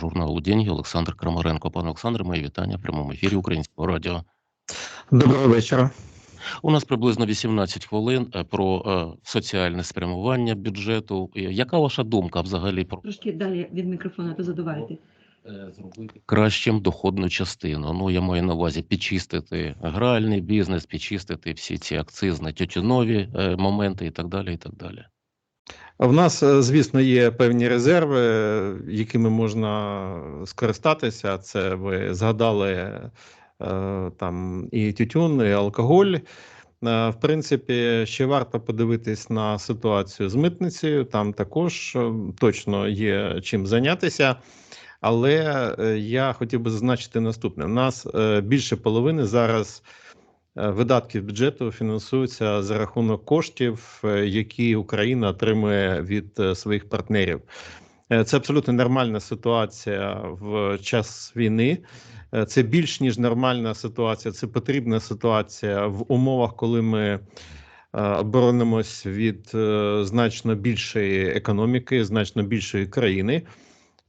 журналу Деньги Олександр Крамаренко. Пане Олександре, мої вітання в прямому ефірі Українського радіо. Доброго вечора. У нас приблизно 18 хвилин е, про е, соціальне спрямування бюджету. Яка ваша думка взагалі про Трошки далі від мікрофона, то задувайте. е, зробити кращим доходну частину? Ну я маю на увазі підчистити гральний бізнес, підчистити всі ці акцизні тютюнові е, моменти і так далі. І так далі. В нас, е, звісно, є певні резерви, якими можна скористатися. Це ви згадали е, там і тютюн, і алкоголь. Е, В принципі, ще варто подивитись на ситуацію з митницею. Там також точно є чим зайнятися. Але я хотів би зазначити наступне: у нас більше половини зараз е, видатків бюджету фінансуються за рахунок коштів, е, які Україна отримує від е, своїх партнерів. Це абсолютно нормальна ситуація в час війни. Це більш ніж нормальна ситуація. Це потрібна ситуація в умовах, коли ми оборонимось від значно більшої економіки, значно більшої країни.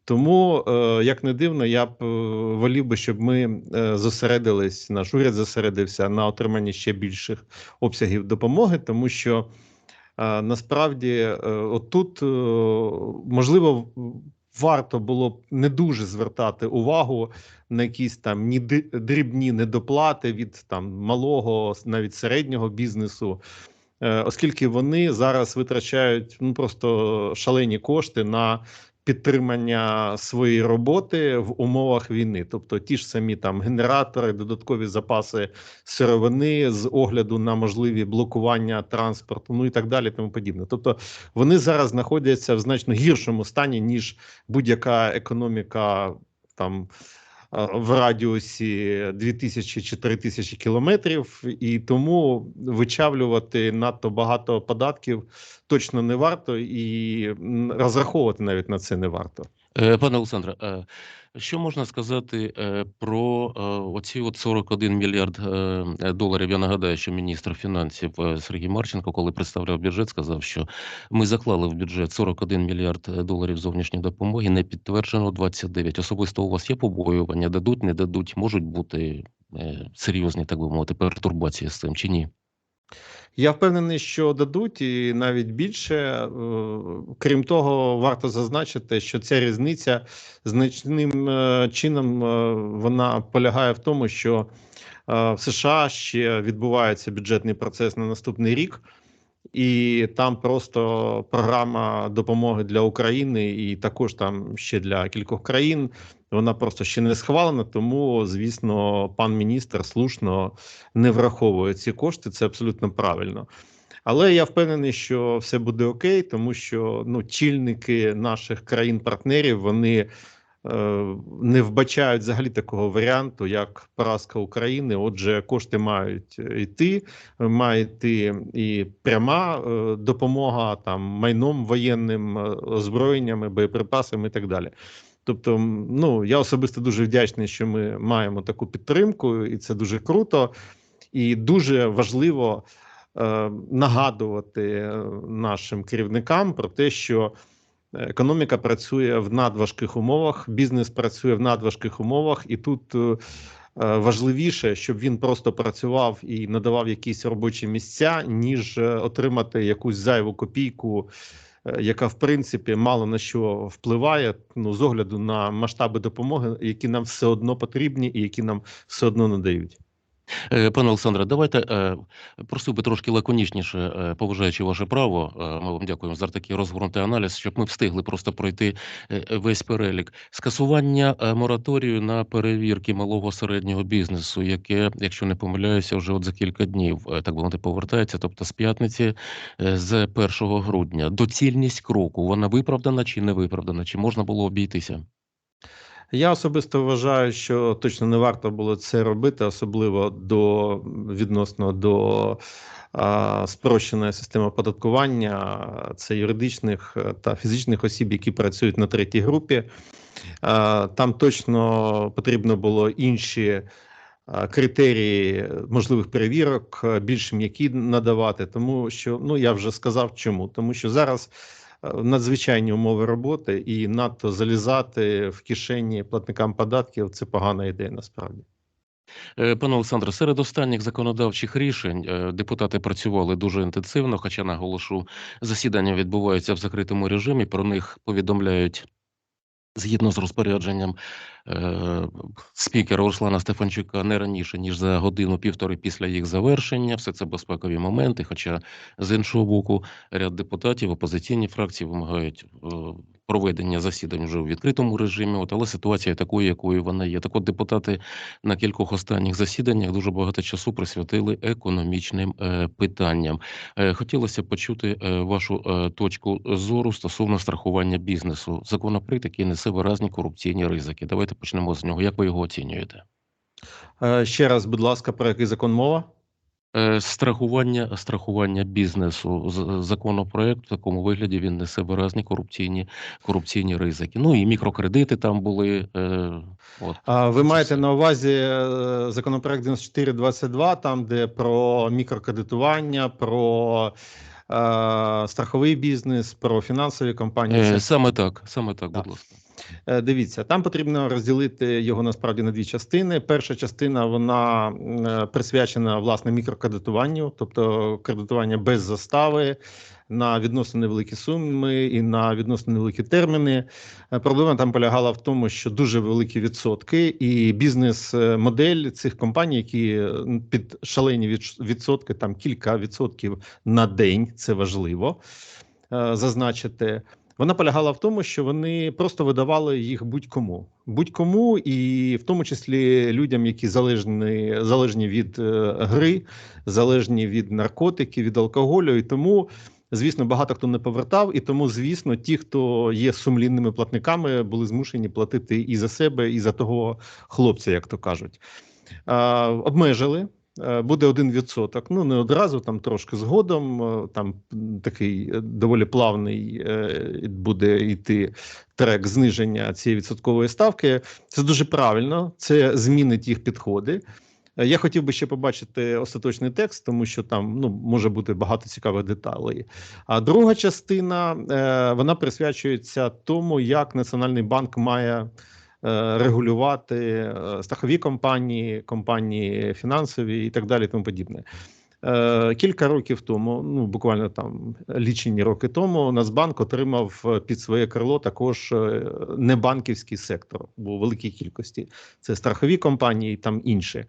Тому, е, як не дивно, я б е, волів би, щоб ми е, зосередились, наш уряд зосередився на отриманні ще більших обсягів допомоги, тому що насправді отут, можливо, варто було б не дуже звертати увагу на якісь там ні дрібні недоплати від там малого, навіть середнього бізнесу. Оскільки вони зараз витрачають ну просто шалені кошти на підтримання своєї роботи в умовах війни, тобто ті ж самі там генератори, додаткові запаси сировини з огляду на можливі блокування транспорту, ну і так далі, тому подібне. Тобто вони зараз знаходяться в значно гіршому стані ніж будь-яка економіка там. В радіусі 2000 чи 3000 кілометрів, і тому вичавлювати надто багато податків точно не варто, і розраховувати навіть на це не варто. Е, Пане Олександре, е, що можна сказати е, про оці от 41 мільярд доларів? Я нагадаю, що міністр фінансів Сергій Марченко, коли представляв бюджет, сказав, що ми заклали в бюджет 41 мільярд доларів зовнішньої допомоги, не підтверджено 29. Особисто у вас є побоювання, дадуть, не дадуть, можуть бути серйозні, так би мовити, пертурбації з цим чи ні? Я впевнений, що дадуть, і навіть більше. Е, Крім того, варто зазначити, що ця різниця значним е, чином е, вона полягає в тому, що в США ще відбувається бюджетний процес на наступний рік. І там просто програма допомоги для України, і також там ще для кількох країн. Вона просто ще не схвалена. Тому, звісно, пан міністр слушно не враховує ці кошти. Це абсолютно правильно. Але я впевнений, що все буде окей, тому що ну, чільники наших країн-партнерів вони е, не вбачають взагалі такого варіанту, як поразка України. Отже, кошти мають йти, має йти і пряма е, допомога там майном воєнним, е, озброєннями, боєприпасами і так далі. Тобто, ну я особисто дуже вдячний, що ми маємо таку підтримку, і це дуже круто, і дуже важливо е, нагадувати е, нашим керівникам про те, що економіка працює в надважких умовах, бізнес працює в надважких умовах, і тут е, важливіше, щоб він просто працював і надавав якісь робочі місця, ніж е, отримати якусь зайву копійку. Е, Яка в принципі мало на що впливає, ну з огляду на масштаби допомоги, які нам все одно потрібні, і які нам все одно надають. Е, Пане Олександре, давайте е, просив би трошки лаконічніше, е, поважаючи ваше право. Ми вам дякуємо за такий розгорнутий аналіз, щоб ми встигли просто пройти е, весь перелік. Скасування е, мораторію на перевірки малого середнього бізнесу, яке, якщо не помиляюся, вже от за кілька днів е, так би мовити повертається, тобто з п'ятниці з 1 грудня. Доцільність кроку вона виправдана чи не виправдана? Чи можна було обійтися? Я особисто вважаю, що точно не варто було це робити, особливо до відносно до а, спрощеної системи оподаткування. Це юридичних е, та фізичних осіб, які працюють на третій групі. А, там точно потрібно було інші. Критерії можливих перевірок е, більш м'які надавати, тому що ну я вже сказав, чому тому, що зараз е, надзвичайні умови роботи, і надто залізати в кишені платникам податків це погана ідея насправді. Е, Пане Олександре, серед останніх законодавчих рішень е, депутати працювали дуже інтенсивно, хоча наголошу, засідання відбуваються в закритому режимі. Про них повідомляють згідно з розпорядженням е, спікера Руслана Стефанчука не раніше ніж за годину-півтори після їх завершення. Все це безпекові моменти. Хоча з іншого боку, ряд депутатів опозиційні фракції вимагають е, проведення засідань вже у відкритому режимі. От але ситуація такою, якою вона є. Так, от депутати на кількох останніх засіданнях дуже багато часу присвятили економічним е, питанням. Е, Хотілося почути е, вашу точку зору стосовно страхування бізнесу. Законопроект, який несе виразні корупційні ризики. Давайте почнемо з нього. Як ви його оцінюєте? Ще раз, будь ласка, про який закон мова? Е, Страхування, страхування бізнесу. Законопроект в такому вигляді він несе виразні корупційні, корупційні ризики. Ну і мікрокредити там були. е, От. А ви маєте на увазі е, законопроект 9422, там де про мікрокредитування, про е, страховий бізнес, про фінансові компанії. Саме так, саме так, Так. будь ласка. Е, Дивіться, там потрібно розділити його насправді на дві частини. Перша частина вона е, присвячена власне мікрокредитуванню, тобто кредитування без застави на відносно невеликі суми і на відносно невеликі терміни. Е, Проблема там полягала в тому, що дуже великі відсотки, і бізнес-модель цих компаній, які під шалені відсотки, там кілька відсотків на день, це важливо зазначити. Вона полягала в тому, що вони просто видавали їх будь-кому, будь-кому, і в тому числі людям, які залежні, залежні від е, гри, залежні від наркотиків, від алкоголю. І тому, звісно, багато хто не повертав. І тому, звісно, ті, хто є сумлінними платниками, були змушені платити і за себе, і за того хлопця, як то кажуть. Е, обмежили. Е, Буде один відсоток. Ну не одразу, там трошки згодом. е, Там такий е, доволі плавний буде йти трек зниження цієї відсоткової ставки. Це дуже правильно. Це змінить їх підходи. Я хотів би ще побачити остаточний текст, тому що там ну може бути багато цікавих деталей. А друга частина вона присвячується тому, як Національний банк має регулювати е, страхові компанії, компанії фінансові і так далі, тому подібне. Е, Кілька років тому, ну буквально там лічені роки тому, Нацбанк отримав е, під своє крило також е, небанківський сектор у великій кількості. Це страхові компанії, там інші.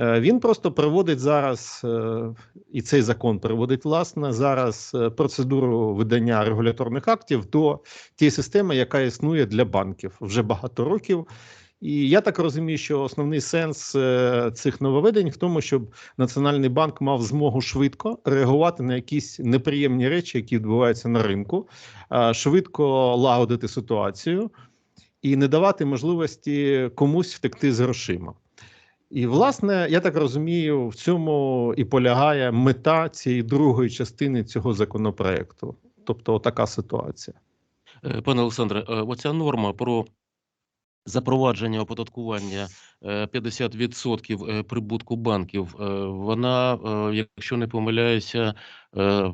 Е, Він просто приводить зараз, е, і цей закон приводить власне зараз е, процедуру видання регуляторних актів до тієї системи, яка існує для банків вже багато років. І я так розумію, що основний сенс цих нововведень в тому, щоб Національний банк мав змогу швидко реагувати на якісь неприємні речі, які відбуваються на ринку, швидко лагодити ситуацію і не давати можливості комусь втекти з грошима. І, власне, я так розумію, в цьому і полягає мета цієї другої частини цього законопроекту. Тобто, така ситуація. Е, Пане Олександре, е, оця норма про запровадження оподаткування е, 50% е, прибутку банків, вона, якщо не помиляюся, е,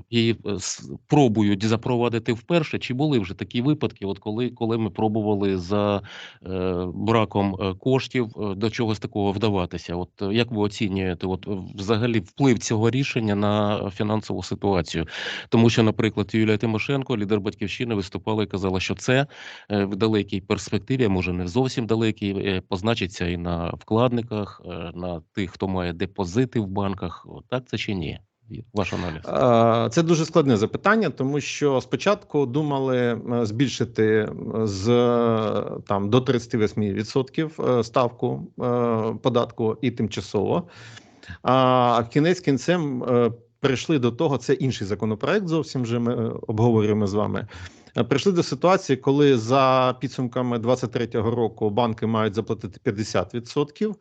с- пробують запровадити вперше. Чи були вже такі випадки, от коли, коли ми пробували за е, браком е, коштів е, до чогось такого вдаватися? От е, як ви оцінюєте, от е, взагалі вплив цього рішення на фінансову ситуацію? Тому що, наприклад, Юлія Тимошенко, лідер батьківщини, виступала і казала, що це е, в далекій перспективі, а може не зовсім далекій, е, позначиться і на вкладниках, е, на тих, хто має депозити в банках. Так це чи ні? Ваш аналіз. Е, Це дуже складне запитання, тому що спочатку думали е, збільшити е, з там до 38% е, ставку податку і тимчасово. А кінець кінцем прийшли до того, це інший законопроект. Зовсім вже ми обговорюємо з вами. Прийшли до ситуації, коли за підсумками 2023 року банки мають заплатити 50%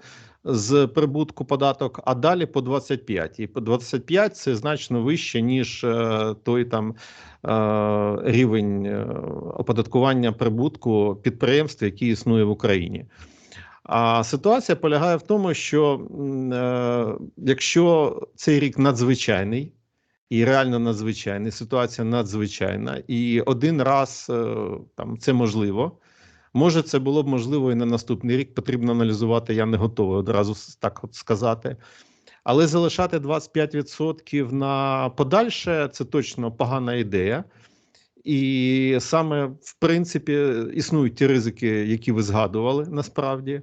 з прибутку податок, а далі по 25. І по 25 це значно вище, ніж е, той там е, рівень е, оподаткування прибутку підприємств, який існує в Україні. А ситуація полягає в тому, що якщо цей рік надзвичайний, і реально надзвичайний. Ситуація надзвичайна. І один раз там це можливо. Може, це було б можливо і на наступний рік. Потрібно аналізувати. Я не готовий одразу так от сказати. Але залишати 25% на подальше це точно погана ідея. І саме в принципі існують ті ризики, які ви згадували насправді.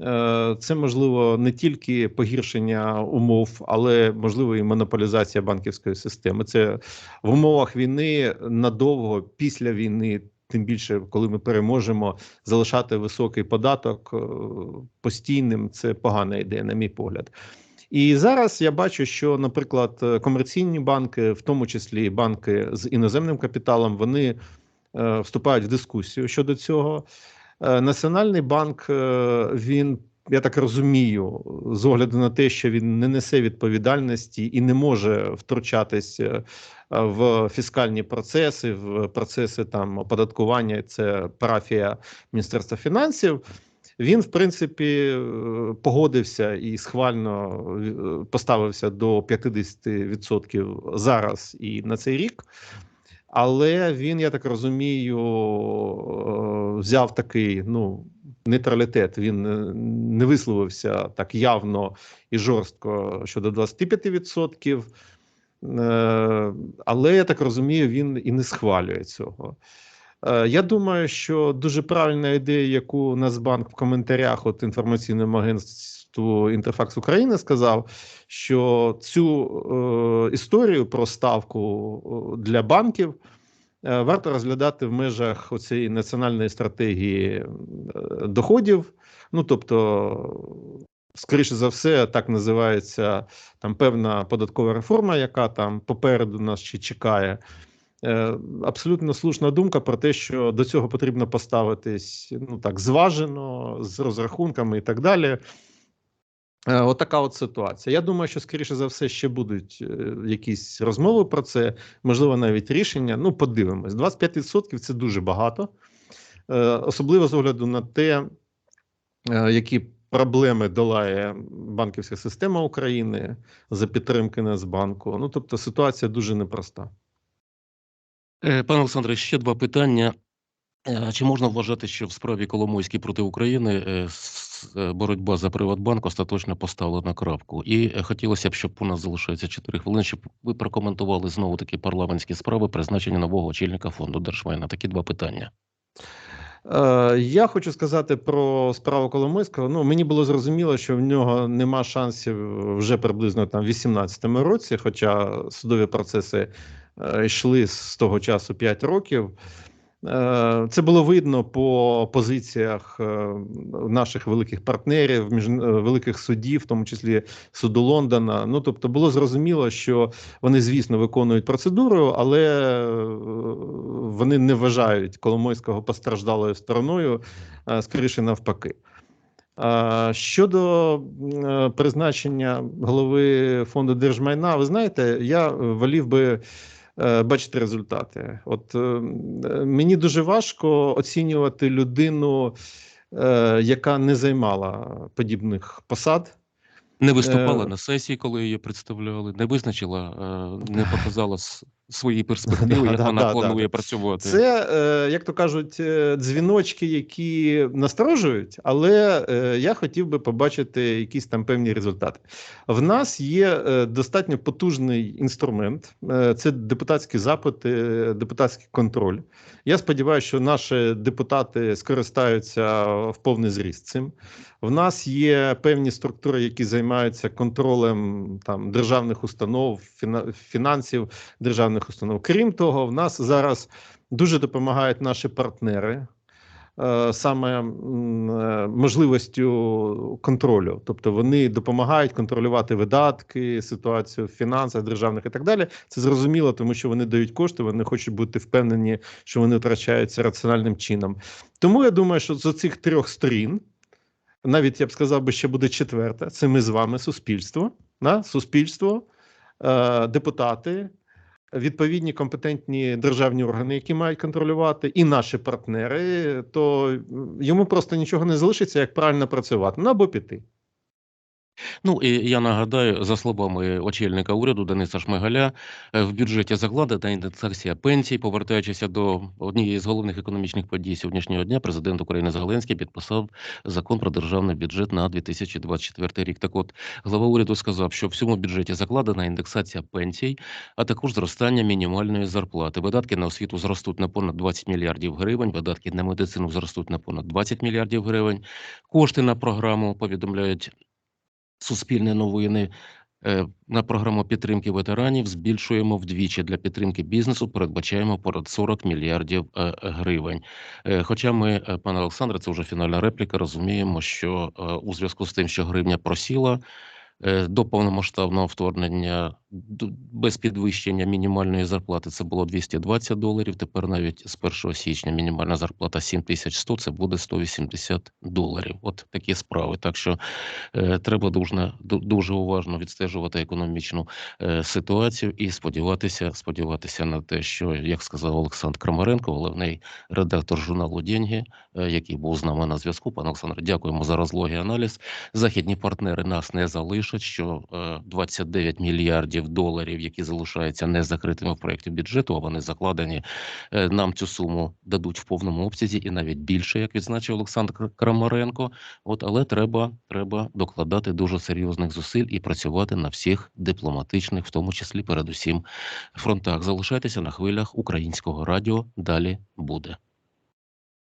Е, Це можливо не тільки погіршення умов, але можливо і монополізація банківської системи. Це в умовах війни надовго після війни, тим більше коли ми переможемо, залишати високий податок е, постійним. Це погана ідея, на мій погляд. І зараз я бачу, що, наприклад, комерційні банки, в тому числі банки з іноземним капіталом, вони е, вступають в дискусію щодо цього. Е, Національний банк він, я так розумію, з огляду на те, що він не несе відповідальності і не може втручатись е, в фіскальні процеси, в процеси там оподаткування. Це парафія Міністерства фінансів. Він, в принципі, е, погодився і схвально е, поставився до 50% зараз і на цей рік. Але він, я так розумію, взяв такий ну, нейтралітет. Він е, не висловився так явно і жорстко щодо 25%. Е, Але я так розумію, він і не схвалює цього. Е, Я думаю, що дуже правильна ідея, яку Нацбанк в коментарях от інформаційному агентству Інтерфакс України сказав, що цю е, історію про ставку для банків варто розглядати в межах оцієї національної стратегії е, доходів. Ну тобто, скоріше за все, так називається там певна податкова реформа, яка там попереду нас ще чекає. Е, Абсолютно слушна думка про те, що до цього потрібно поставитись ну так зважено, з розрахунками і так далі. Е, Отака от ситуація. Я думаю, що скоріше за все ще будуть е, якісь розмови про це, можливо, навіть рішення. Ну, подивимось. 25% це дуже багато, Е, особливо з огляду на те, які проблеми долає банківська система України за підтримки Нацбанку. Ну, тобто, ситуація дуже непроста. Пане Олександре, ще два питання. Чи можна вважати, що в справі Коломойській проти України боротьба за Приватбанк остаточно поставлена на крапку? І е, хотілося б, щоб у нас залишається 4 хвилини, щоб ви прокоментували знову таки парламентські справи призначення нового очільника фонду держмайна. Такі два питання. Е, Я хочу сказати про справу Коломойського. Ну мені було зрозуміло, що в нього нема шансів вже приблизно там в 18-му році, хоча судові процеси е, йшли з того часу 5 років. Е, Це було видно по позиціях е, наших великих партнерів, е, великих судів, в тому числі суду Лондона. Ну тобто, було зрозуміло, що вони, звісно, виконують процедуру, але вони не вважають Коломойського постраждалою стороною, скоріше навпаки. Щодо призначення голови фонду держмайна, ви знаєте, я волів би бачити результати. От е, мені дуже важко оцінювати людину, е, яка не займала подібних посад. Не виступала Е, на сесії, коли її представляли, не визначила, е, не показала свої перспективи, як вона планує працювати. Це, е, як то кажуть, е, дзвіночки, які насторожують, але е, я хотів би побачити якісь там певні результати. В нас є достатньо потужний інструмент, це депутатські запити, депутатський контроль. Я сподіваюся, що наші депутати скористаються в повний зріст цим. В нас є певні структури, які займаються контролем там державних установ, фінансів державних установ. Крім того, в нас зараз дуже допомагають наші партнери. е, Саме е, можливістю контролю, тобто вони допомагають контролювати видатки, ситуацію в фінансах державних і так далі. Це зрозуміло, тому що вони дають кошти, вони хочуть бути впевнені, що вони втрачаються раціональним чином. Тому я думаю, що з цих трьох сторін, навіть я б сказав, би ще буде четверта. Це ми з вами, суспільство, да? суспільство, е, депутати, відповідні компетентні державні органи, які мають контролювати, і наші партнери, то йому просто нічого не залишиться, як правильно працювати. Ну або піти. Ну і я нагадаю, за словами очільника уряду Дениса Шмигаля, е, в бюджеті закладена індексація пенсій. Повертаючися до однієї з головних економічних подій сьогоднішнього дня, президент України Зеленський підписав закон про державний бюджет на 2024 рік. Так от глава уряду сказав, що в цьому бюджеті закладена індексація пенсій, а також зростання мінімальної зарплати. Видатки на освіту зростуть на понад 20 мільярдів гривень. Видатки на медицину зростуть на понад 20 мільярдів гривень. Кошти на програму повідомляють Суспільне новини. е, На програму підтримки ветеранів збільшуємо вдвічі для підтримки бізнесу. Передбачаємо понад 40 мільярдів е, гривень. Е, Хоча ми, пане Олександре, це вже фінальна репліка. Розуміємо, що у зв'язку з тим, що гривня просіла до повномасштабного вторгнення без підвищення мінімальної зарплати це було 220 доларів. Тепер навіть з 1 січня мінімальна зарплата 7100, це буде 180 доларів. От такі справи. Так що е, треба дуже, дуже уважно відстежувати економічну е, ситуацію і сподіватися, сподіватися на те, що, як сказав Олександр Крамаренко, головний редактор журналу «Деньги», е, який був з нами на зв'язку. Пане Олександре, дякуємо за розлогий аналіз. Західні партнери нас не залишать. Що е, 29 мільярдів доларів, які залишаються незакритими в проєкті бюджету, а вони закладені, е, нам цю суму дадуть в повному обсязі і навіть більше, як відзначив Олександр Крамаренко. От, але треба, треба докладати дуже серйозних зусиль і працювати на всіх дипломатичних, в тому числі передусім фронтах. Залишайтеся на хвилях українського радіо. Далі буде.